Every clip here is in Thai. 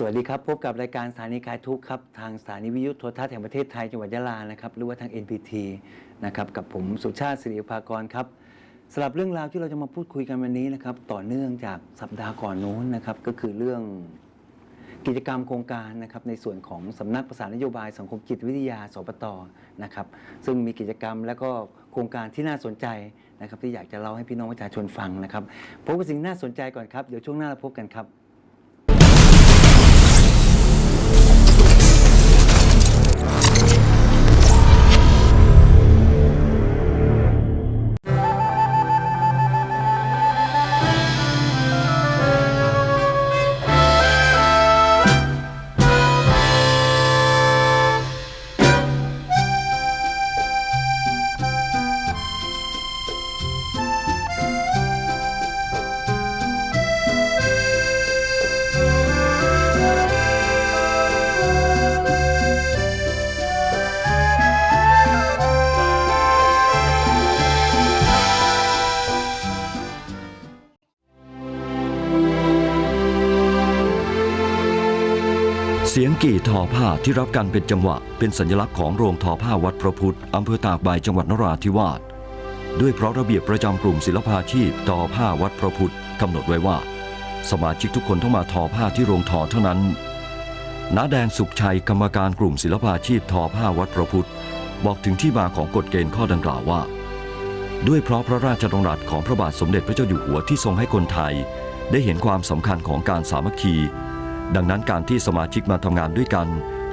สวัสดีครับ พบกับรายการสถานีคลายทุกข์ครับ ทางสถานีวิทยุโทรทัศน์แห่งประเทศไทยจังหวัดยะลานะครับหรือว่าทาง NPT นะครับกับผมสุชาติสิริภากรครับสำหรับเรื่องราวที่เราจะมาพูดคุยกันวันนี้นะครับต่อเนื่องจากสัปดาห์ก่อนนู้นนะครับก็คือเรื่องกิจกรรมโครงการนะครับในส่วนของสำนักประสานนโยบายสังคมจิตวิทยาสปตนะครับซึ่งมีกิจกรรมและก็โครงการที่น่าสนใจนะครับที่อยากจะเล่าให้พี่น้องประชาชนฟังนะครับพบกับสิ่งน่าสนใจก่อนครับเดี๋ยวช่วงหน้าเราพบกันครับ กี่ทอผ้าที่รับการเป็นจังหวะ เป็นสัญลักษณ์ของโรงทอผ้าวัดพระพุทธอำเภอตากใบจังหวัดนราธิวาสด้วยเพราะระเบียบประจำกลุ่มศิลปาชีพทอผ้าวัดพระพุทธกำหนดไว้ว่า สมาชิกทุกคนต้องมาทอผ้าที่โรงทอเท่านั้นน้าแดงสุขชัยกรรมการกลุ่มศิลปาชีพทอผ้าวัดพระพุทธบอกถึงที่มาของกฎเกณฑ์ข้อดังกล่าวว่า ด้วยเพราะพระราชดำรัสของพระบาทสมเด็จพระเจ้าอยู่หัวที่ทรงให้คนไทย ได้เห็นความสำคัญของการสามัคคี ดังนั้นการที่สมาชิกมาทำงานด้วยกัน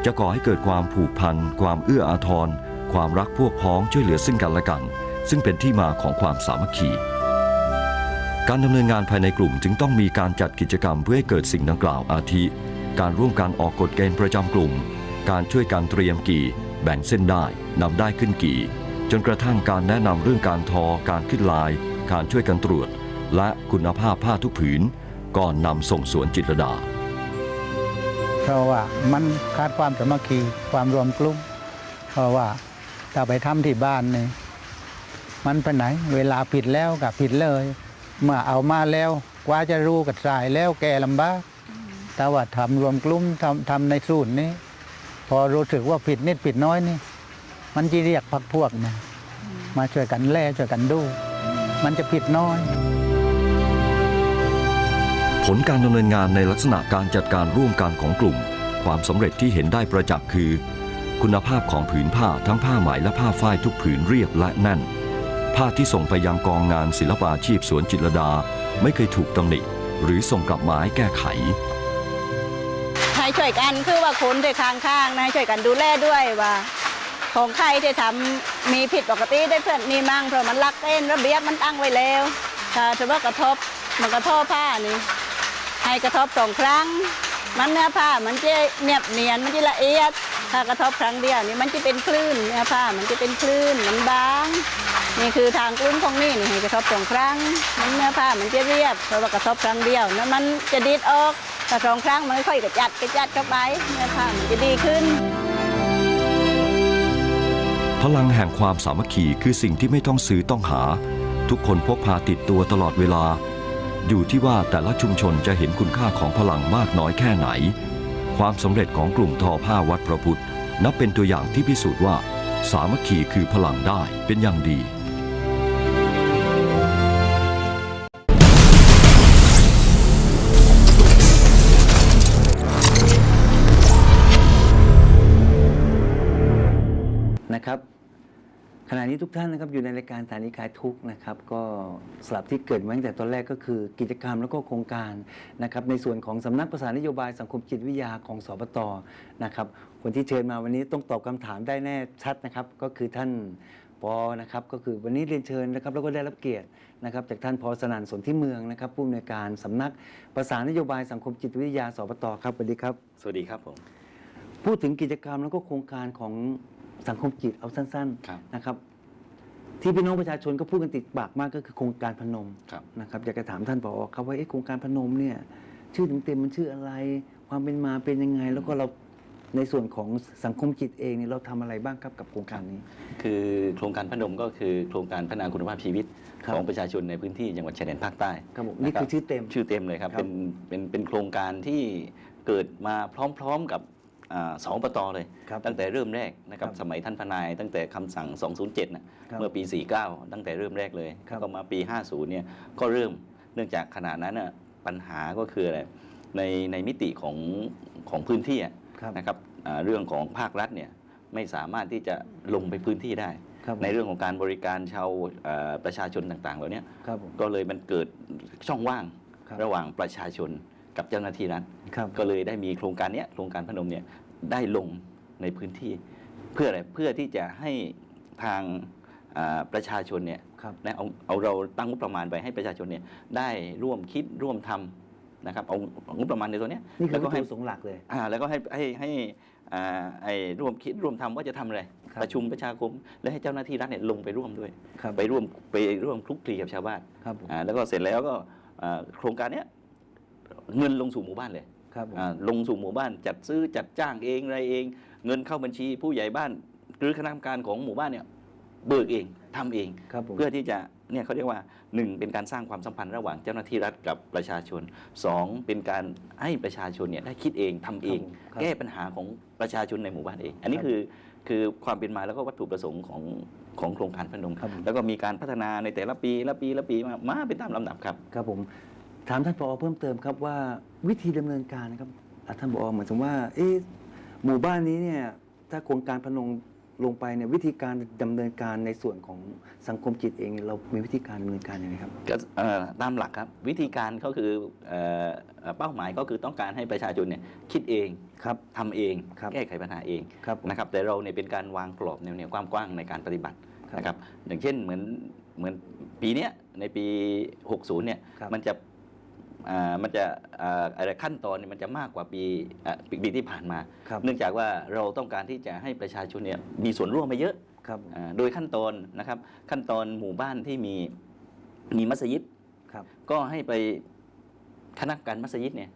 จะก่อให้เกิดความผูกพัน ความเอื้ออาทร ความรักพวกพ้องช่วยเหลือซึ่งกันและกัน ซึ่งเป็นที่มาของความสามัคคี การดำเนินงานภายในกลุ่มจึงต้องมีการจัดกิจกรรมเพื่อให้เกิดสิ่งดังกล่าวอาทิ การร่วมกันออกกฎเกณฑ์ประจำกลุ่ม การช่วยกันเตรียมกี่ แบ่งเส้นได้นำได้ขึ้นกี่ จนกระทั่งการแนะนำเรื่องการทอ การขึ้นลาย การช่วยกันตรวจ และคุณภาพผ้าทุกผืน ก่อนนำส่งสวนจิตรดา เพราะว่ามันขาดความสามัคคีความรวมกลุ่มเพราะว่าถ้าไปทำที่บ้านนี่มันไปไหน เวลาผิดแล้วกับผิดเลย เมื่อเอามาแล้วกว่าจะรู้กับสายแล้วแก่ลำบากแต่ว่าทำรวมกลุ่มทำทำในสูตรนี้ พอรู้สึกว่าผิดนิดผิดน้อยนี่ มันจะเรียกพักพวกมามาช่วยกันแล่ช่วยกันดู มันจะผิดน้อย ผลการดำเนินงานในลักษณะการจัดการร่วมกันของกลุ่ม ความสำเร็จที่เห็นได้ประจักษ์คือ คุณภาพของผืนผ้าทั้งผ้าไหมและผ้าฝ้ายทุกผืนเรียบและแน่น ผ้าที่ส่งไปยังกองงานศิลปาชีพสวนจิตรดา ไม่เคยถูกตำหนิหรือส่งกลับมาให้แก้ไขให้ช่วยกันคือว่าคนที่ข้างๆนะให้ช่วยกันดูแลด้วยว่า ของใครที่ทำมีผิดปกติได้เพื่อนมีมั่งเพราะมันรักเต้นระเบียบมันตั้งไว้แล้วถ้าถือว่ากระทบมันกระทบผ้านี่ ให้กระทบสองครั้ง มันเนื้อผ้ามันจะเนียบเนียนมันจะละเอียด ถ้ากระทบครั้งเดียวนี่มันจะเป็นคลื่นเนื้อผ้ามันจะเป็นคลื่นมันบาง นี่คือทางกลุ้มของนี่นี่ให้กระทบสองครั้ง มันเนื้อผ้ามันจะเรียบเพราะว่ากระทบครั้งเดียวแล้วมันจะดีดออกแต่สองครั้งมันค่อยกระจัดกระจัดเข้าไปเนื้อผ้ามันจะดีขึ้นพลังแห่งความสามัคคีคือสิ่งที่ไม่ต้องซื้อต้องหา ทุกคนพกพาติดตัวตลอดเวลา อยู่ที่ว่าแต่ละชุมชนจะเห็นคุณค่าของพลังมากน้อยแค่ไหน ความสำเร็จของกลุ่มทอผ้าวัดพระพุทธ นับเป็นตัวอย่างที่พิสูจน์ว่า สามัคคีคือพลังได้เป็นอย่างดีนะครับ ขณะนี้ทุกท่านนะครับอยู่ในรายการสถานีคลายทุกข์นะครับ ก็สลับที่เกิดมาตั้งแต่ตอนแรกก็คือกิจกรรมแล้วก็โครงการนะครับในส่วนของสำนักประสานนโยบายสังคมจิตวิทยาของสปตนะครับคนที่เชิญมาวันนี้ต้องตอบคำถามได้แน่ชัดนะครับ ก็คือท่านปอนะครับก็คือวันนี้เรียนเชิญนะครับแล้วก็ได้รับเกียรตินะครับจากท่านพอสนันสนที่เมืองนะครับผู้อำนวยการสำนักประสานนโยบายสังคมจิตวิทยาสปตครับสวัสดีครับ สวัสดีครับผมพูดถึงกิจกรรมแล้วก็โครงการของ สังคมจิตเอาสั้นครับๆนะครับ ที่พี่น้องประชาชนก็พูดกันติดปากมากก็คือโครงการพนมครับ นะครับอยากจะถามท่านผอครับว่าเอ๊ะโครงการพนมเนี่ย ชื่อเต็มๆมันชื่ออะไร ความเป็นมาเป็นยังไง แล้วก็เราในส่วนของสังคมจิตเองเนี่ยเราทำอะไรบ้างครับกับโครงการนี้ คือโครงการพนมก็คือโครงการพัฒนาคุณภาพชีวิตครับ ของประชาชนในพื้นที่จังหวัดชายแดนภาคใต้ครับผมนี่คือชื่อเต็ม ชื่อเต็มเลยครับ ครับ เป็นเป็นเป็นโครงการที่เกิดมาพร้อมๆกับอ่า สองปตเลยครับตั้งแต่เริ่มแรกนะครับครับสมัยท่านพนาย ตั้งแต่คำสั่ง 207นะครับเมื่อปี 49 ตั้งแต่เริ่มแรกเลยครับก็มาปี 50เนี่ยก็เริ่มเนื่องจากขณะนั้นน่ะปัญหาก็คืออะไรในในมิติของของพื้นที่อะครับนะครับอ่าเรื่องของภาครัฐเนี่ยไม่สามารถที่จะลงไปพื้นที่ได้ครับผมในเรื่องของการบริการชาวเอ่อประชาชนต่างๆเหล่านี้ครับผมก็เลยมันเกิดช่องว่างครับระหว่างประชาชน กับเจ้าหน้าที่รัฐครับก็เลยได้มีโครงการเนี้ยโครงการพนมเนี่ยได้ลงในพื้นที่เพื่ออะไรเพื่อที่จะให้ทางอ่าประชาชนเนี่ยครับนะเอาเอาเราตั้งงบประมาณไปให้ประชาชนเนี่ยได้ร่วมคิดร่วมทำนะครับเอางบประมาณในตัวเนี้ยนี่คือแล้ววัก็ตให้ถุประสงค์หลักเลยอ่าแล้วก็ให้ให้ให้อ่าไอ้ร่วมคิดร่วมทำว่าจะทำอะไรครับประชุมประชาคม และให้เจ้าหน้าที่รัฐเนี่ยลงไปร่วมด้วยครับไปร่วมไปร่วมคลุกคลีกับชาวบ้านครับผมอ่าแล้วก็เสร็จแล้วก็อ่าโครงการเนี้ย เงินลงสู่หมู่บ้านเลยครับผมอ่าลงสู่หมู่บ้านจัดซื้อจัดจ้างเองอะไรเอง เงินเข้าบัญชีผู้ใหญ่บ้าน หรือคณะกรรมการของหมู่บ้านเนี่ยเบิกเองทำเอง ครับผม เพื่อที่จะเนี่ยเขาเรียกว่าหนึ่งเป็นการสร้างความสัมพันธ์ระหว่างเจ้าหน้าที่รัฐกับประชาชนสองเป็นการให้ประชาชนเนี่ยได้คิดเองทำเอง ครับแก้ปัญหาของประชาชนในหมู่บ้านเอง อันนี้ครับคือคือความเป็นมาแล้วก็วัตถุประสงค์ของของโครงการพนมครับผม แล้วก็มีการพัฒนาในแต่ละปีละปีละปีมามาเป็นตามลำดับครับ ครับผม ถามท่านผอเพิ่มเติมครับว่าวิธีดำเนินการนะครับอะท่านผอเหมือนสมว่าเอ๊ะหมู่บ้านนี้เนี่ยถ้าโครงการพนงลงไปเนี่ยวิธีการดำเนินการในส่วนของสังคมจิตเอง เรามีวิธีการดำเนินการยังไงครับก็เอ่อตามหลักครับวิธีการก็คือเอ่อเอ่อเป้าหมายก็คือต้องการให้ประชาชนเนี่ยคิดเองครับทำเองครับแก้ไขปัญหาเองครับผมนะครับแต่เราเนี่ยเป็นการวางกรอบแนวแนวกว้างๆในการปฏิบัติครับนะครับอย่างเช่นเหมือนเหมือนปีเนี้ยในปี 60เนี่ยครับมันจะอ่า มันจะอ่าอะไรขั้นตอนเนี่ยมันจะมากกว่าปีอะปีปีที่ผ่านมาครับเนื่องจากว่าเราต้องการที่จะให้ประชาชนเนี่ยมีส่วนร่วมไปเยอะครับผมอ่าโดยขั้นตอนนะครับ ขั้นตอนหมู่บ้านที่มีมีมัสยิดครับก็ให้ไปคณะกรรมการมัสยิดเนี่ย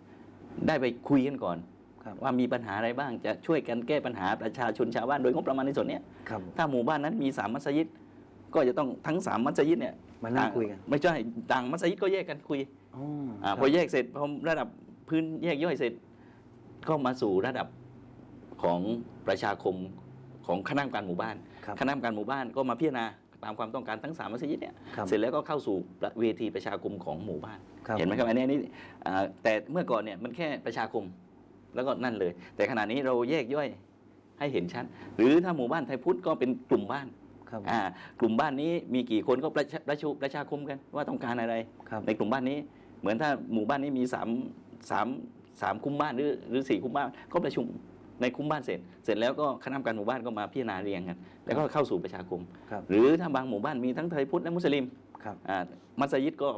ได้ไปคุยกันก่อนครับว่ามีปัญหาอะไรบ้างจะช่วยกันแก้ปัญหาประชาชนชาวบ้านโดยงบประมาณในส่วนเนี้ยครับผมถ้าหมู่บ้านนั้นมีสามมัสยิดก็จะต้องทั้งสามมัสยิดเนี่ยมานั่งต่คุยกัน ไม่ใช่ต่างมัสยิดก็แยกกันคุย อ๋ออ่าครับพอแยกเสร็จพอระดับพื้นแยกย่อยเสร็จก็มาสู่ระดับของประชาคมของคณะกรรมการหมู่บ้านครับคณะกรรมการหมู่บ้านก็มาพิจารณาตามความต้องการทั้งสามมัสยิดเนี่ยครับเสร็จแล้วก็เข้าสู่เวทีประชาคมของหมู่บ้านครับเห็นไหมครับอันนี้อันนี้อ่าแต่เมื่อก่อนเนี่ยมันแค่ประชาคมแล้วก็นั่นเลย แต่ขณะนี้เราแยกย่อยให้เห็นชัดหรือถ้าหมู่บ้านไทยพุทธก็เป็นกลุ่มบ้านครับผมอ่ากลุ่มบ้านนี้มีกี่คนก็ประชาประชุมประชาคมกันว่าต้องการอะไรครับในกลุ่มบ้านนี้ เหมือนถ้าหมู่บ้านนี้มีสามสามสามคุ้มบ้านหรือหรือสี่คุ้มบ้านก็ประชุมในคุ้มบ้านเสร็จ เสร็จแล้วก็คณะกรรมการหมู่บ้านก็มาพิจารณาเรียงกันแล้วก็เข้าสู่ประชาคม ครับหรือถ้าบางหมู่บ้านมีทั้งไทยพุทธและมุสลิมครับ อ่ามัสยิดก็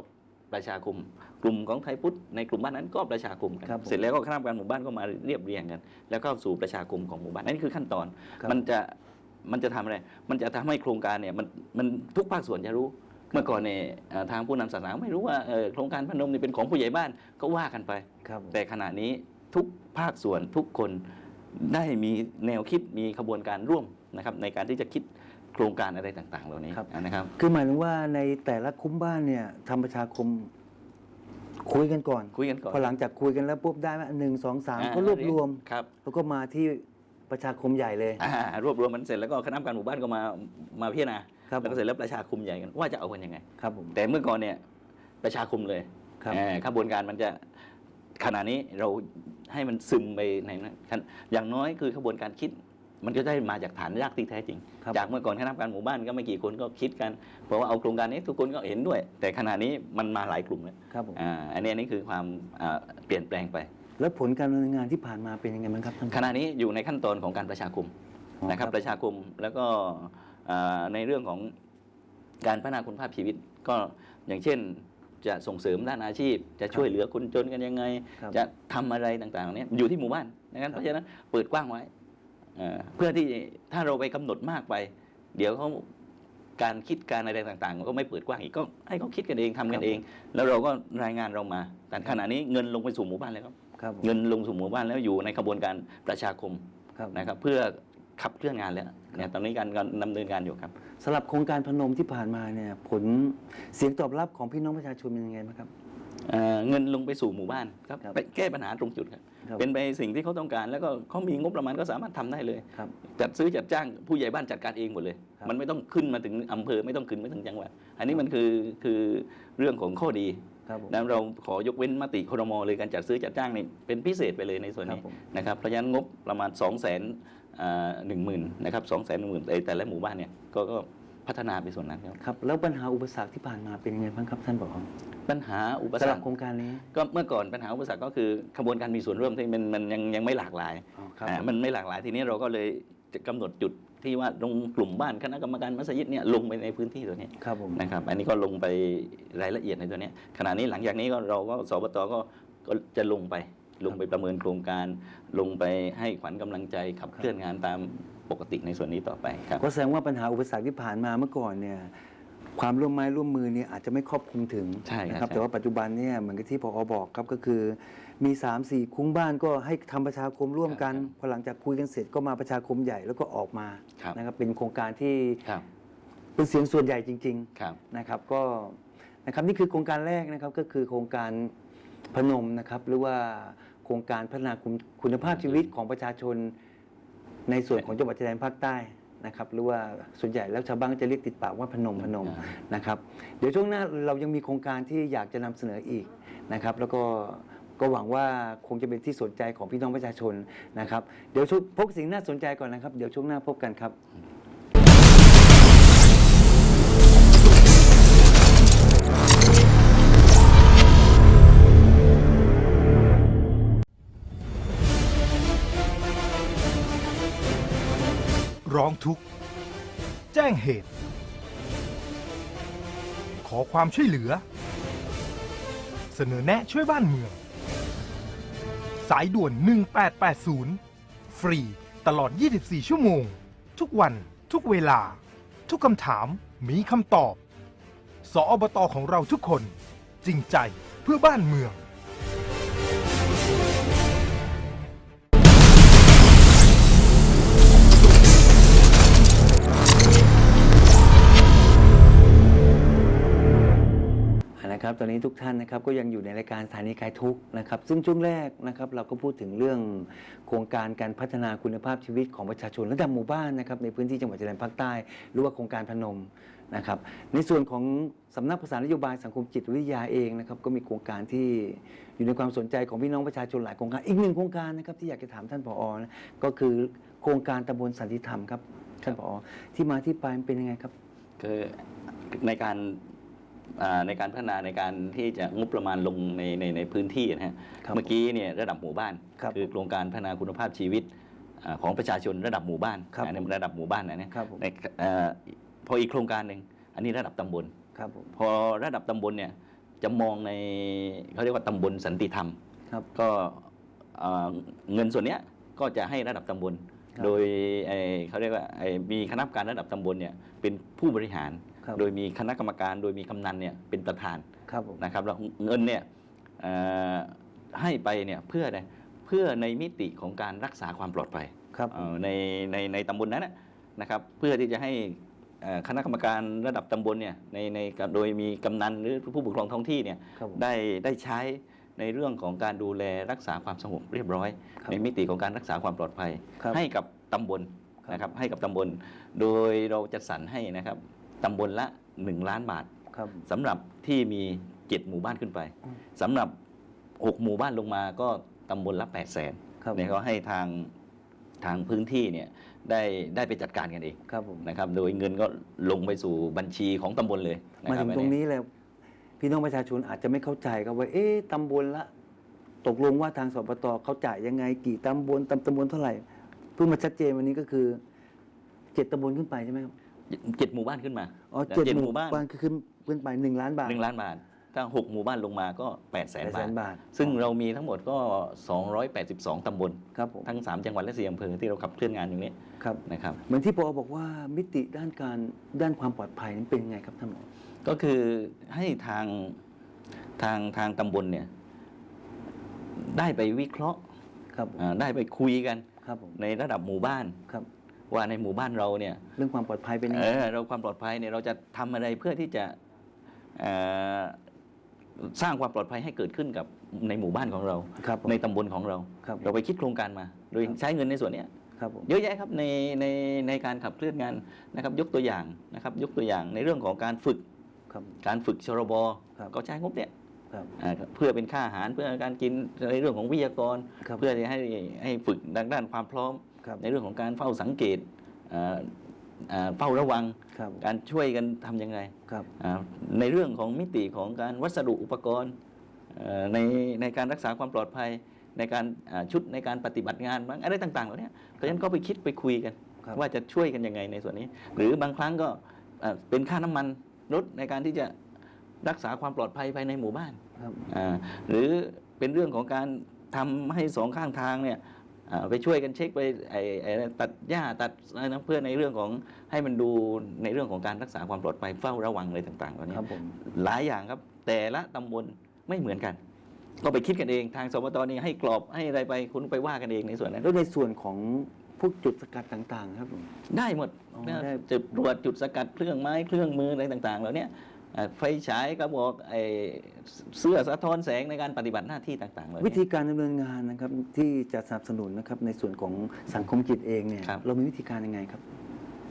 ประชาคม กลุ่มของไทยพุทธในกลุ่มบ้านนั้นก็ประชาคมกันครับผมเสร็จแล้วก็คณะกรรมการหมู่บ้านก็มาเรียบเรียงกัน แล้วเข้าสู่ประชาคมของหมู่บ้านนั่นคือขั้นตอน ครับ มันจะมันจะทำอะไร มันจะทำให้โครงการเนี่ยมันมันทุกภาคส่วนจะรู้ เมื่อก่อนเนี่ยเอ่อทางผู้นำศาสนาไม่รู้ว่าเอ่อโครงการพนมนี่เป็นของผู้ใหญ่บ้านก็ว่ากันไปครับผมแต่ขณะนี้ทุกภาคส่วนทุกคนได้มีแนวคิดมีขบวนการร่วมนะครับในการที่จะคิดโครงการอะไรต่าง ๆ เหล่านี้นะครับ คือหมายถึงว่าในแต่ละคุ้มบ้านเนี่ยทำประชาคมคุยกันก่อนคุยกันก่อนพอหลังจากคุยกันแล้วปุ๊บได้ว่าหนึ่งสองสามอ่าก็รวบรวมครับแล้วก็มาที่ประชาคมใหญ่เลยอ่ารวบรวมมันเสร็จแล้วก็คณะกรรมการหมู่บ้านก็มามาพิจารณา ครับแล้วก็เสร็จแล้วประชาคมใหญ่กันว่าจะเอากันยังไง ครับผมแต่เมื่อก่อนเนี่ยประชาคมเลยครับเอ่อขบวนการมันจะขณะนี้เราให้มันซึมไปในนั้นอย่างน้อยคือขบวนการคิด มันก็ได้มาจากฐานรากที่แท้จริงครับจากเมื่อก่อนคณะกรรมการหมู่บ้านก็ไม่กี่คนก็คิดกันเพราะว่าเอาโครงการนี้ทุกคนก็เห็นด้วย แต่ขณะนี้มันมาหลายกลุ่มแล้วครับผมอ่าอันนี้อันนี้คือความอ่าเปลี่ยนแปลงไป แล้วผลการดำเนินงานที่ผ่านมาเป็นยังไงบ้างครับท่านขณะนี้อยู่ในขั้นตอนของการประชาคมอ๋อนะครับประชาคมแล้วก็อ่า ในเรื่องของการพัฒนาคุณภาพชีวิต ก็อย่างเช่นจะส่งเสริมด้านอาชีพ จะช่วยเหลือคนจนกันยังไงครับจะทำอะไรต่างๆเหล่านี้อยู่ที่หมู่บ้านดังนั้นเพราะฉะนั้นเปิดกว้างไว้เอ่อเพื่อที่ถ้าเราไปกำหนดมากไป เดี๋ยวเขาการคิดการอะไรต่างๆมันก็ไม่เปิดกว้างอีกก็ให้เขาคิดกันเองทำกันเอง แล้วเราก็รายงานเรามา แต่ขณะนี้เงินลงไปสู่หมู่บ้านแล้วครับครับผมเงินลงสู่หมู่บ้านแล้วอยู่ในกระบวนการประชาคมครับนะครับ เพื่อ ขับเคลื่อนงานแล้วเนี่ยตอนนี้การการดำเนินการอยู่ครับสำหรับโครงการพนมที่ผ่านมาเนี่ยผลเสียงตอบรับของพี่น้องประชาชนเป็นยังไงบ้างครับ เอ่อเงินลงไปสู่หมู่บ้านครับครับไปแก้ปัญหาตรงจุดครับครับ เป็นไปสิ่งที่เขาต้องการ แล้วก็เขามีงบประมาณก็สามารถทำได้เลย ครับ จัดซื้อจัดจ้างผู้ใหญ่บ้านจัดการเองหมดเลย ครับ มันไม่ต้องขึ้นมาถึงอำเภอไม่ต้องขึ้นมาถึงจังหวัด อันนี้มันคือคือเรื่องของข้อดีครับผมแล้วเราขอยกเว้นมติครมเลยการจัดซื้อจัดจ้างนี่เป็นพิเศษไปเลยในส่วนครับนี้ผม นะครับเพราะฉะนั้นงบประมาณ 2 0 0 0 0 0 หนึ่งหมื่นนะครับสองแสนหนึ่งหมื่นแต่ละหมู่บ้านเนี่ยก็ก็พัฒนาไปส่วนนั้นครับครับ แล้วปัญหาอุปสรรคที่ผ่านมาเป็นยังไงบ้างครับท่านผอปัญหาอุปสำสหรรัรบคโครงการนี้ก็เมื่อก่อนปัญหาอุปสรรคก็คือขบวนการมีส่วนร่วมที่มันมันยังยังไม่หลากหลายอ๋อครับอ่ามันไม่หลากหลายทีนี้เราก็เลยจะกำหนดจุดที่ว่าตรงกลุ่มบ้านคณะกรรมการมัสยิดเนี่ยลงไปในพื้นที่ตัวนี้ครับผมนะครับอันนี้ก็ลงไปรายละเอียดในตัวเนี้ยขณะนี้หลังจากนี้ก็เราก็สบตก็ก็จะลงไป ลงไปประเมินโครงการ ลงไปให้ขวัญกำลังใจขับเคลื่อนงานตามปกติในส่วนนี้ต่อไปครับ ก็แสดงว่าปัญหาอุปสรรคที่ผ่านมาเมื่อก่อนเนี่ยความร่วมไม้ร่วมมือเนี่ยอาจจะไม่ครอบคลุมถึงใช่ครับนะครับ ใช่ แต่ว่าปัจจุบันเนี่ยเหมือนกับที่พอบอกครับก็คือมี3ามสี่คุ้งบ้านก็ให้ทำประชาคมร่วมกัน พอหลังจากคุยกันเสร็จก็มาประชาคมใหญ่แล้วก็ออกมาครับนะครับเป็นโครงการที่ครับเป็นเสียงส่วนใหญ่จริง ๆ ครับ นะครับก็นะครับนี่คือโครงการแรกนะครับก็คือโครงการพนมนะครับหรือว่าโครงการพัฒนาคุณคุณภาพชีวิตของประชาชนในส่วนของจังหวัดชายแดนภาคใต้นะครับหรือว่าส่วนใหญ่แล้วชาวบ้านก็จะเรียกติดปากว่าพนมพนมนะครับ เดี๋ยวช่วงหน้าเรายังมีโครงการที่อยากจะนำเสนออีกนะครับ แล้วก็ก็หวังว่าคงจะเป็นที่สนใจของพี่น้องประชาชนนะครับ เดี๋ยวช่วงพบสิ่งน่าสนใจก่อนนะครับ เดี๋ยวช่วงหน้าพบกันครับ ทุกข์ แจ้งเหตุ ขอความช่วยเหลือ เสนอแนะช่วยบ้านเมือง สายด่วน 1880 ฟรีตลอด 24 ชั่วโมง ทุกวันทุกเวลา ทุกคำถามมีคำตอบ สออบตของเราทุกคน จริงใจเพื่อบ้านเมือง ครับตอนนี้ทุกท่านนะครับก็ยังอยู่ในรายการสถานีกายทุกนะครับ ซึ่งช่วงแรกนะครับเราก็พูดถึงเรื่องโครงการการพัฒนาคุณภาพชีวิตของประชาชนระดับหมู่บ้านนะครับในพื้นที่จังหวัดชายแดนภาคใต้ หรือว่าโครงการพนมนะครับ ในส่วนของสำนักภาษานโยบายสังคมจิตวิทยาเองนะครับก็มีโครงการที่อยู่ในความสนใจของพี่น้องประชาชนหลายโครงการอีกหนึ่งโครงการนะครับที่อยากจะถามท่านผอนะก็คือโครงการตำบลสันติธรรมครับท่านผอที่มาที่ไปมันเป็นยังไงครับคือในการ ในการพัฒนาในการที่จะงบประมาณลงในในในพื้นที่นะฮะครับเมื่อกี้เนี่ยระดับหมู่บ้านครับอโครงการพัฒนาคุณภาพชีวิตอ่าของประชาชนระดับหมู่บ้านครับอันนี้ระดับหมู่บ้านนะเนี่ยครับผมในเอ่อพออีกโครงการหนึ่งอันนี้ระดับตำบลครับผมพอระดับตำบลเนี่ยจะมองในเขาเรียกว่าตำบลสันติธรรมครับก็เอ่อเงินส่วนเนี้ยก็จะให้ระดับตำบลครับโดยไอ้เขาเรียกว่าไอ้มีคณะกรรมการระดับตำบลเนี่ยเป็นผู้บริหาร ครับโดยมีคณะกรรมการโดยมีกำนันเนี่ยเป็นประธานครับผมนะครับแล้วเงินเนี่ยเอ่อให้ไปเนี่ยเพื่ออะไรเพื่อในมิติของการรักษาความปลอดภัยครับเอ่อในในในตำบลนั้นนะนะครับ เพื่อที่จะให้เอ่อคณะกรรมการระดับตำบลเนี่ยในในโดยมีกำนันหรือผู้ปกครองท้องที่เนี่ย ครับผม ได้ได้ใช้ในเรื่องของการดูแลรักษาความสงบเรียบร้อย ครับในมิติของการรักษาความปลอดภัย ครับให้กับตำบลครับนะครับให้กับตำบล โดยเราจัดสรรให้นะครับ ตำบลละ 1 ล้านบาทครับ สำหรับที่มี7หมู่บ้านขึ้นไปอืมสำหรับ6หมู่บ้านลงมาก็ตำบลละ 8 0 0แสนครับเนี่ยก็ให้ทางทางพื้นที่เนี่ยได้ได้ไปจัดการกันเองครับผมนะครับ โดยเงินก็ลงไปสู่บัญชีของตำบลเลยนะมาครัถึบงตรงนี้แล้วพี่น้องประชาชนอาจจะไม่เข้าใจครับว่า เอ๊ะตำบลละ ตกลงว่าทางสปตเขาจ่ายยังไง กี่ตำบลตำตำบลเท่าไหร่เพิ่งมาชัดเจนวันนี้ก็คือเจ็ดตำบลขึ้นไปใช่ไหมครับ เจ็ดหมู่บ้านขึ้นมาอ๋อนะเจ็ดเจ็ดหหมู่มู่บ้านบ้านคือขึ้นขึ้นไปหนึ่งล้านบาทหนึ่งล้านบาท ถ้าหกหมู่บ้านลงมาก็แปดแสนแปดบาแสทนบาท ซึ่งเรามีทั้งหมดก็ 282ตำบลครับผมทั้ง 3 จังหวัดและ4อำเภอที่เราขับเคลื่อนงานอยู่นี้ครับนะครับ เหมือนที่ปอบอกว่ามิติด้านการด้านความปลอดภัยนั้นเป็นยังไงครับท่านหมอก็คือให้ทางทางทางตำบลเนี่ยได้ไปวิเคราะห์ครับผมอ่าได้ไปคุยกันครับผมในระดับหมู่บ้านครับ ว่าในหมู่บ้านเราเนี่ยเรื่องความปลอดภัยเป็นยังเอไงอเราความปลอดภัยเนี่ยเราจะทำอะไรเพื่อที่จะเอ่อสร้างความปลอดภัยให้เกิดขึ้นกับในหมู่บ้านของเราครับผมในตำบลของเราครับเราไปคิดโครงการมา โดยครับใช้เงินในส่วนเนี้ยครับผมเยอะแยะครับในในในการขับเคลื่อนงานนะครับยกตัวอย่างนะครับยกตัวอย่างในเรื่องของการฝึกครับการฝึกชรบครับก็ใช้งบเนี่ยครับอ่าเพื่อเป็นค่าอาหารเพื่อการกินในเรื่องของวิทยากรครับเพื่อที่ให้ให้ฝึกด้านด้านความพร้อมครับ ในเรื่องของการเฝ้าสังเกตอ่าอ่าเฝ้าระวังครับการช่วยกันทำยังไงครับอ่าในเรื่องของมิติของการวัสดุอุปกรณ์เอ่อในในการรักษาความปลอดภัยในการอ่าชุดในการปฏิบัติงานบ้างอะไรต่างๆเหล่านี้เพราะฉะนั้นก็ไปคิดไปคุยกันครับว่าจะช่วยกันยังไงในส่วนนี้ หรือบางครั้งก็เอ่อเป็นค่าน้ำมันรถในการที่จะรักษาความปลอดภัยภายในหมู่บ้านครับอ่าหรือเป็นเรื่องของการทำให้สองข้างทางเนี่ยอ่า ไปช่วยกันเช็คไปไอ้ไอ้ตัดหญ้าตัดอะไรนะเพื่อในเรื่องของให้มันดูในเรื่องของการรักษาความปลอดภัยเฝ้าระวังอะไรต่างๆเหล่านี้ครับผม หลายอย่างครับ แต่ละตำบลไม่เหมือนกัน ก็ไปคิดกันเองทางสปตนี่ให้กรอบให้อะไรไปคุณไปว่ากันเองในส่วนนั้น แล้วในส่วนของพวกจุดสกัดต่างๆ ครับผม ได้หมดอ๋อนะได้ จุดตรวจจุดสกัดเครื่องไม้เครื่องมืออะไรต่างๆเหล่านี้อ่า ไฟฉายกระบอกไอ้เสื้อสะท้อนแสงในการปฏิบัติหน้าที่ต่างๆเหล่านี้วิธีการดำเนินงานนะครับที่จะสนับสนุนนะครับในส่วนของสังคมจิตเองเนี่ยครับเรามีวิธีการยังไงครับ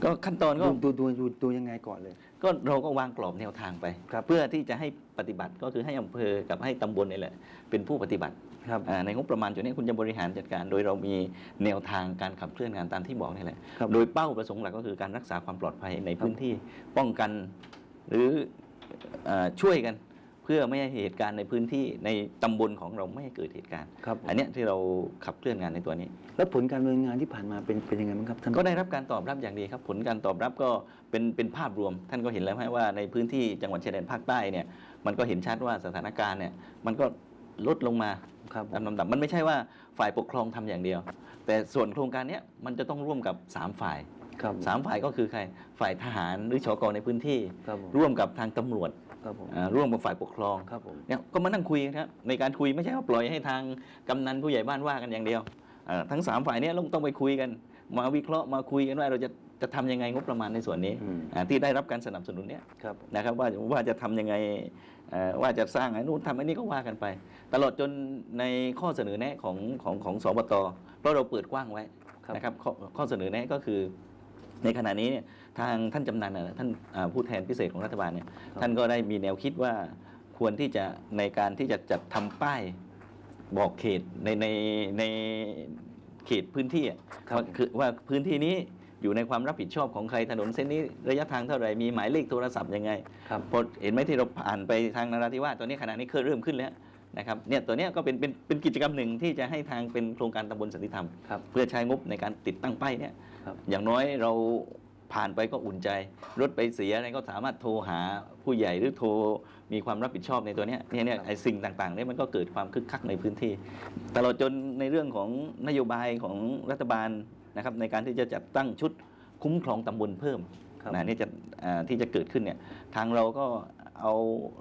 ก็ขั้นตอนก็ดูดูดูดูดูยังไงก่อนเลย ก็เราก็วางกรอบแนวทางไปครับเพื่อที่จะให้ปฏิบัติก็คือให้อำเภอกับให้ตำบลนี่แหละเป็นผู้ปฏิบัติครับอ่าในงบประมาณจุดนี้คุณจะบริหารจัดการ โดยเรามีแนวทางการขับเคลื่อนงานตามที่บอกนี่แหละครับโดยเป้าประสงค์หลักก็คือการรักษาความปลอดภัยในพื้นที่ป้องกันหรือเอ่อ ช่วยกันเพื่อไม่ให้เหตุการณ์ในพื้นที่ในตำบลของเราไม่ให้เกิดเหตุการณ์ ครับผมอันเนี้ยที่เราขับเคลื่อนงานในตัวนี้ แล้วผลการดำเนินงานที่ผ่านมาเป็นเป็นยังไงบ้างครับท่านก็ได้รับการตอบรับอย่างดีครับ ผลการตอบรับก็เป็นเป็นภาพรวม ท่านก็เห็นแล้วให้ว่าในพื้นที่จังหวัดชายแดนภาคใต้เนี่ยมันก็เห็นชัดว่าสถานการณ์เนี่ยมันก็ลดลงมา ครับผตามมลำดับมันไม่ใช่ว่าฝ่ายปกครองทำอย่างเดียว แต่ส่วนโครงการเนี้ยมันจะต้องร่วมกับ 3 ฝ่าย ครับ3ฝ่ายก็คือใครฝ่ายทหารหรือชกในพื้นที่ ครับผมร่วมกับทางตำรวจครับผมอ่าร่วมกับฝ่ายปกครองครับผมเนี่ยก็มานั่งคุยกันครับในการคุยไม่ใช่ว่าปล่อยให้ทางกำนันผู้ใหญ่บ้านว่ากันอย่างเดียวอ่าทั้งสามฝ่ายเนี้ต้องต้องไปคุยกัน มาวิเคราะห์มาคุยกันว่าเราจะจะทำยังไงงบประมาณในส่วนนี้อืมอ่าที่ได้รับการสนับสนุนเนี่ย ครับนะครับว่าว่าจะทำยังไงเอ่อว่าจะสร้างไอ้นู้นทำไอ้นี้ก็ว่ากันไป ตลอดจนในข้อเสนอแนะของของของสบตเพราะเราเปิดกว้างไว้ครับ นะครับข้อข้อเสนอแนะก็คือ ในขณะนี้เนี่ยทางท่านจำนันนะท่านอ่าผู้แทนพิเศษของรัฐบาลเนี่ยท่านก็ได้มีแนวคิดว่าควรที่จะในการที่จะจัดทำป้ายบอกเขตในในในเขตพื้นที่อะครับ ว่าคือว่าพื้นที่นี้อยู่ในความรับผิดชอบของใครถนนเส้นนี้ระยะทางเท่าไหร่มีหมายเลขโทรศัพท์ยังไงครับ พอเห็นไหมที่เราผ่านไปทางนราธิวาสตัวนี้ขณะนี้เคยเริ่มขึ้นแล้ว นะครับเนี่ยตัวเนี้ยก็เป็นเป็นเป็นกิจกรรมหนึ่งที่จะให้ทางเป็นโครงการตำบลสันติธรรม ครับ เพื่อใช้งบในการติดตั้งป้ายเนี่ยครับอย่างน้อยเราผ่านไปก็อุ่นใจ รถไปเสียอะไรก็สามารถโทรหาผู้ใหญ่หรือโทรมีความรับผิดชอบในตัวเนี้ยเนี่ยเนี่ยไอ้สิ่งต่างๆเนี่ยมันก็เกิดความคึกคักในพื้นที่ตลอดจนในเรื่องของนโยบายของรัฐบาลนะครับในการที่จะจัดตั้งชุดคุ้มครองตำบลเพิ่มครับ นะนี่จะอ่าที่จะเกิดขึ้นเนี่ยทางเราก็ เอา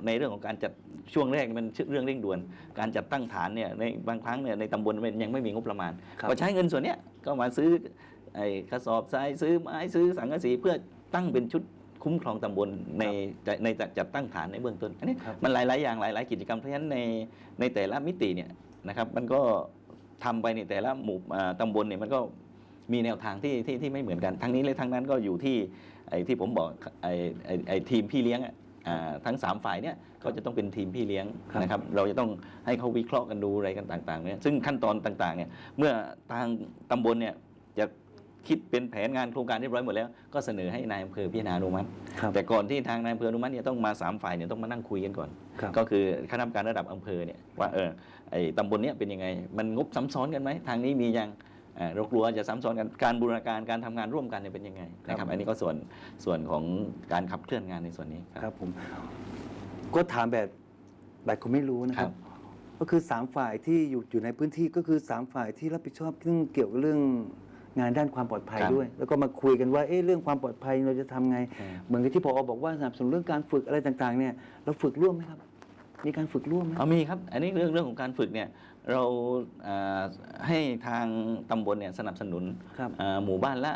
ในเรื่องของการจัดช่วงแรกนี่มันเรื่องเร่งด่วน การจัดตั้งฐานเนี่ยในบางครั้งเนี่ยในตำบลมันยังไม่มีงบประมาณครับก็ใช้เงินส่วนเนี้ยก็มาซื้อไอ้กระสอบทรายซื้อไม้ซื้อสังกะสีเพื่อตั้งเป็นชุดคุ้มครองตำบลในในจัดจัดตั้งฐานในเบื้องต้นอันนี้ครับมันหลาย ๆ อย่างหลาย ๆ กิจกรรมเพราะฉะนั้นในในแต่ละมิติเนี่ยนะครับมันก็ทำไปในแต่ละหมู่อ่าตำบลเนี่ยมันก็มีแนวทางที่ที่ที่ไม่เหมือนกันทั้งนี้และทั้งนั้นก็อยู่ที่ไอ้ที่ผมบอกไอ้ไอ้ไอ้ทีมพี่เลี้ยงอะอ่า ทั้งสามฝ่ายเนี่ยก็จะต้องเป็นทีมพี่เลี้ยงครับนะครับเราจะต้องให้เขาวิเคราะห์กันดูอะไรกันต่างๆเนี่ยซึ่งขั้นตอนต่างๆเนี่ยเมื่อทางตำบลเนี่ยจะคิดเป็นแผนงานโครงการเรียบร้อยหมดแล้ว ก็เสนอให้นายอำเภอพิจารณาอนุมัติครับแต่ก่อนที่ทางนายอำเภออนุมัติเนี่ยต้องมาสามฝ่ายเนี่ยต้องมานั่งคุยกันก่อนครับก็คือคณะกรรมการระดับอำเภอเนี่ยว่าเออไอ้ตำบลเนี้ยเป็นยังไง มันงบซ้ำซ้อนกันไหมทางนี้มียัง เอ่อเรากลัวจะซ้ำซ้อนกันการบูรณาการการทำงานร่วมกันเนี่ยเป็นยังไงนะคครัรับบอันนี้ก็ส่วนส่วนของการขับเคลื่อนงานในส่วนนี้ครับครับผมก็ถามแบบแบบคนไม่รู้นะคครัรับบก็คือสามฝ่ายที่อยู่อยู่ในพื้นที่ก็คือสามฝ่ายที่รับผิดชอบเรื่องเกี่ยวกับเรื่องงานด้านความปลอดภัยครับด้วย แล้วก็มาคุยกันว่าเอ๊ะเรื่องความปลอดภัยเราจะทำไง อืม เหมือนกับที่พอบอกว่าสนับสนุนเรื่องการฝึกอะไรต่างๆเนี่ยเราฝึกร่วมไหมครับ มีการฝึกร่วมไหมเอามีครับ อันนี้เรื่องเรื่องของการฝึกเนี่ยเราอ่าให้ทางตำบลเนี่ยสนับสนุนครับอ่าหมู่บ้านละ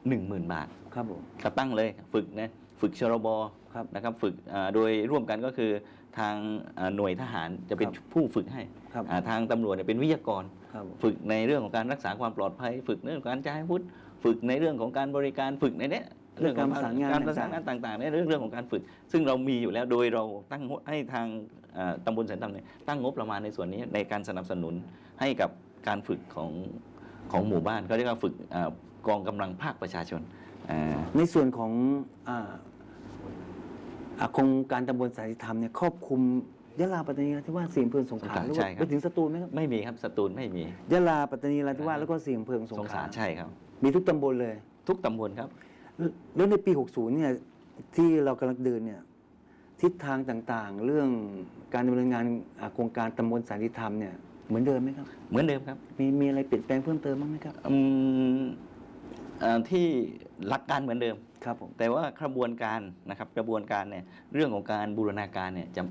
10,000 บาทครับผมก็ตั้งเลยฝึกนะฝึกชรบครับนะครับฝึกอ่าโดยร่วมกันก็คือทางอ่าหน่วยทหารจะเป็นครับผู้ฝึกให้ครับอ่าทางตำรวจเนี่ยเป็นวิทยากรครับผมฝึกในเรื่องของการรักษาความปลอดภัย ฝึกในเรื่องของการจ่ายอาวุธฝึกในเรื่องของการบริการฝึกในเนี้ยเรื่องการประสานงานการประสานงานต่างๆในเรื่องเรื่องของการฝึก ซึ่งเรามีอยู่แล้วโดยเราตั้งงบให้ทางอ่า ตำบลแสนธรรมเนี่ยตั้งงบประมาณในส่วนนี้ในการสนับสนุนให้กับการฝึกของของหมู่บ้านก็เรียกว่าฝึกอ่ากองกำลังภาคประชาชนอ่าในส่วนของอ่าอ่าโครงการตำบลสายธรรมเนี่ยครอบคลุมยะลาปัตตานีนราธิวาสสี่อำเภอสงขลาหรือใช่ว่าครับไปถึงสตูลไหมครับไม่มีครับสตูลไม่มียะลาปัตตานีนราธิวาสแล้วก็สี่อำเภอสสงงขขลาลาใช่ครับ มีทุกตำบลเลย ทุกตำบลครับ แล้วในปี 60 เนี่ยที่เรากำลังเดินเนี่ย ทิศทางต่างๆ เรื่องการดำเนินงานอ่าโครงการตำบลสันติธรรมเนี่ยเหมือนเดิมไหมครับ เหมือนเดิมครับมีมีอะไรเปลี่ยนแปลงเพิ่มเติมบ้างไหมครับ อืมเอ่อที่หลักการเหมือนเดิม ครับผมแต่ว่ากระบวนการนะครับกระบวนการเนี่ยเรื่องของการบูรณาการเนี่ยจะ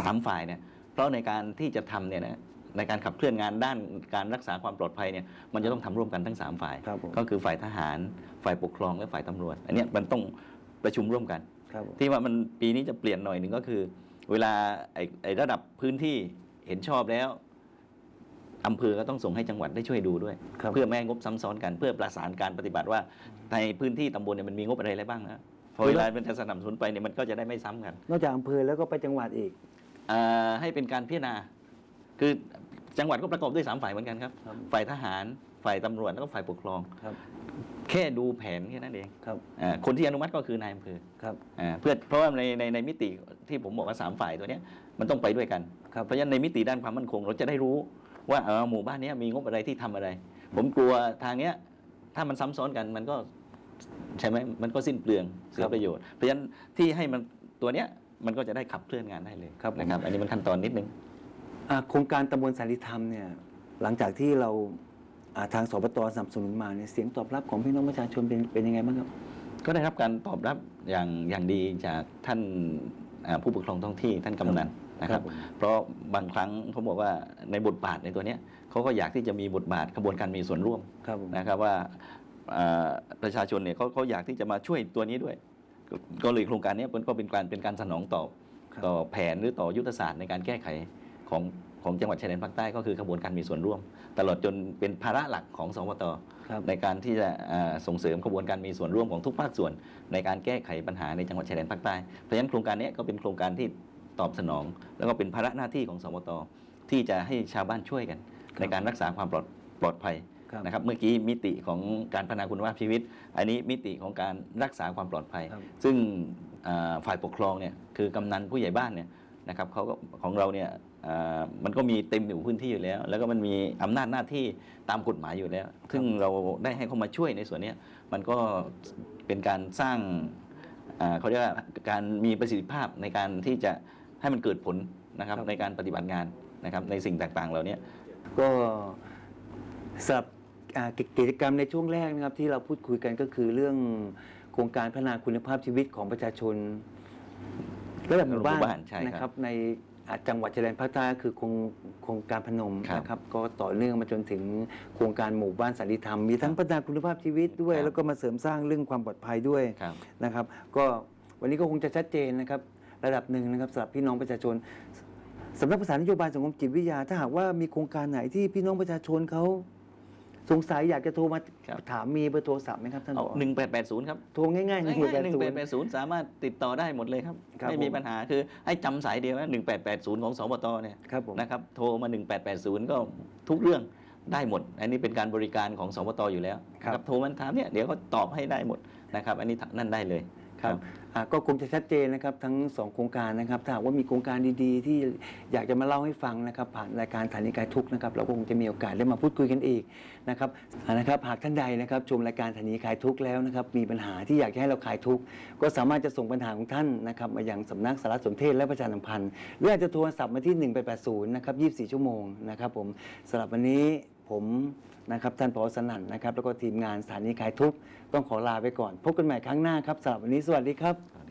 สามฝ่ายเนี่ยเพราะในการที่จะทำเนี่ยนะในการขับเคลื่อนงานด้านการรักษาความปลอดภัยเนี่ยมันจะต้องทำร่วมกันทั้งสามฝ่าย ครับผม ก็คือฝ่ายทหาร ฝ่ายปกครองและฝ่ายตำรวจ อันเนี้ยมันต้องประชุมร่วมกันครับผม ที่ว่ามันปีนี้จะเปลี่ยนหน่อยหนึ่งก็คือ เวลาไอ้ไอ้ระดับพื้นที่เห็นชอบแล้วอำเภอก็ต้องส่งให้จังหวัดได้ช่วยดูด้วยครับเพื่อไม่ให้งบซ้ำซ้อนกันเพื่อประสานการปฏิบัติว่าในพื้นที่ตำบลเนี่ยมันมีงบอะไรอะไรบ้างนะพอเวลามันจะสนับสนุนไปเนี่ยมันก็จะได้ไม่ซ้ำกัน นอกจากอำเภอแล้วก็ไปจังหวัดอีกอ่าให้เป็นการพิจารณา คือจังหวัดก็ประกอบด้วยสามฝ่ายเหมือนกันครับครับฝ่ายทหาร ฝ่ายตำรวจแล้วก็ฝ่ายปกครอง ครับ แค่ดูแผนแค่นั้นเองครับอ่าคนที่อนุมัติก็คือนายอำเภอครับอ่าเพื่อเพราะว่าในในในมิติที่ผมบอกว่าสามฝ่ายตัวเนี้ยมันต้องไปด้วยกันครับเพราะฉะนั้นในมิติด้านความมั่นคง เราจะได้รู้ว่าเออหมู่บ้านเนี้ยมีงบอะไรที่ทำอะไร ผมกลัวทางเนี้ยถ้ามันซ้ำซ้อนกันมันก็ใช่ไหมมันก็สิ้นเปลืองเสียประโยชน์เพราะฉะนั้นที่ให้มันตัวเนี้ยมันก็จะได้ขับเคลื่อนงานได้เลยครับผม นะครับ อันนี้มันขั้นตอนนิดนึง อ่าโครงการตำบลสันติธรรมเนี่ยหลังจากที่เราอ่า ทางสปตสนับสนุนมาเนี่ยเสียงตอบรับของพี่น้องประชาชนเป็นเป็นยังไงบ้างครับ ก็ได้รับการตอบรับอย่างอย่างดีจากท่านอ่าผู้ปกครองท้องที่ท่านกำนันนะครับผมเพราะบางครั้งเขาบอกว่าในบทบาทในตัวเนี้ยเขาก็อยากที่จะมีบทบาทกระบวนการมีส่วนร่วมครับผมนะครับว่าอ่าประชาชนเนี่ยเขาเขาอยากที่จะมาช่วยตัวนี้ด้วย ก็ก็เลยโครงการเนี้ยมันก็เป็นการเป็นการสนองตอบครับต่อแผนหรือต่อยุทธศาสตร์ในการแก้ไข ของของจังหวัดชายแดนภาคใต้ก็คือกระบวนการมีส่วนร่วม ตลอดจนเป็นภาระหลักของสวตครับในการที่จะอ่าส่งเสริมกระบวนการมีส่วนร่วมของทุกภาคส่วน ในการแก้ไขปัญหาในจังหวัดชายแดนภาคใต้เพราะฉะนั้นโครงการนี้ก็เป็นโครงการที่ตอบสนอง แล้วก็เป็นภาระหน้าที่ของสวตที่จะให้ชาวบ้านช่วยกันครับในการรักษาความปลอดปลอดภัยครับนะครับเมื่อกี้มิติของการพัฒนาคุณภาพชีวิต อันนี้มิติของการรักษาความปลอดภัยครับซึ่งอ่าฝ่ายปกครองเนี่ยคือกำนันผู้ใหญ่บ้านเนี่ยนะครับเขาก็ของเราเนี่ยอ่า มันก็มีเต็มอยู่พื้นที่อยู่แล้ว แล้วก็มันมีอำนาจหน้าที่ตามกฎหมายอยู่แล้ว ซึ่งเราได้ให้เขามาช่วยในส่วนเนี้ยมันก็เป็นการสร้างอ่าเขาเรียกว่าการมีประสิทธิภาพในการที่จะให้มันเกิดผลนะครับครับในการปฏิบัติงานนะครับในสิ่งต่างๆเหล่านี้ก็สำหรับอ่ากิกิจกรรมในช่วงแรกนะครับที่เราพูดคุยกันก็คือเรื่องโครงการพัฒนาคุณภาพชีวิตของประชาชนระดับหมู่บ้าหมู่บ้านนใช่ครับนะครับในอ่า จังหวัดชายแดนภาคใต้ก็คือโครงโครงการพนมครับนะครับก็ต่อเนื่องมาจนถึงโครงการหมู่บ้านสันติธรรม มีทั้งพัฒนาคุณภาพชีวิตด้วย ครับ แล้วก็มาเสริมสร้างเรื่องความปลอดภัยด้วยครับ นะครับ ก็วันนี้ก็คงจะชัดเจนนะครับ ระดับหนึ่งนะครับสำหรับพี่น้องประชาชนสำนักประสานนโยบายสังคมจิตวิทยา ถ้าหากว่ามีโครงการไหนที่พี่น้องประชาชนเขา สงสัยอยากจะโทรมาครับ ถามมีเบอร์โทรศัพท์ไหมครับท่านผเอาอหนึ่งแปดแปดศูนย์ครับโทรง่ายๆหนึ่งง่ายๆหนึ่งแปแปดดแปดศูนย์สามารถติดต่อได้หมดเลยครับ ครับไม่มีผม ปัญหาคือให้จำสายเดียวนะหนึ่งแปดแปดศูนย์ของสบตเนี่ยครับผม นะครับโทรมา 1880 ก็ทุกเรื่องได้หมด อันนี้เป็นการบริการของสปตอยู่แล้วครับ นะโทรมันถามเนี่ยเดี๋ยวเขาตอบให้ได้หมดนะครับอันนี้นั่นได้เลย ครับอ่า ก็คงจะชัดเจนนะครับทั้งสองโครงการนะครับถ้าหากว่ามีโครงการดีๆ ที่อยากจะมาเล่าให้ฟังนะครับผ่านรายการสถานีกายทุกข์นะครับเราก็คงจะมีโอกาสได้มาพูดคุยกันอีกนะครับนะครับหากท่านใดนะครับชมรายการสถานีคลายทุกข์แล้วนะครับมีปัญหาที่อยากจะให้เราคลายทุกข์ก็สามารถจะส่งปัญหาของท่านนะครับมายังสำนักสารสนเทศและประชาสัมพันธ์หรืออาจจะโทรศัพท์มาที่ 1880นะครับ24 ชั่วโมงนะครับผมสำหรับวันนี้ ผมนะครับท่านผอสนั่นนะครับ แล้วก็ทีมงานสถานีขายทุกข์ต้องขอลาไปก่อน พบกันใหม่ครั้งหน้าครับสำหรับวันนี้สวัสดีครับ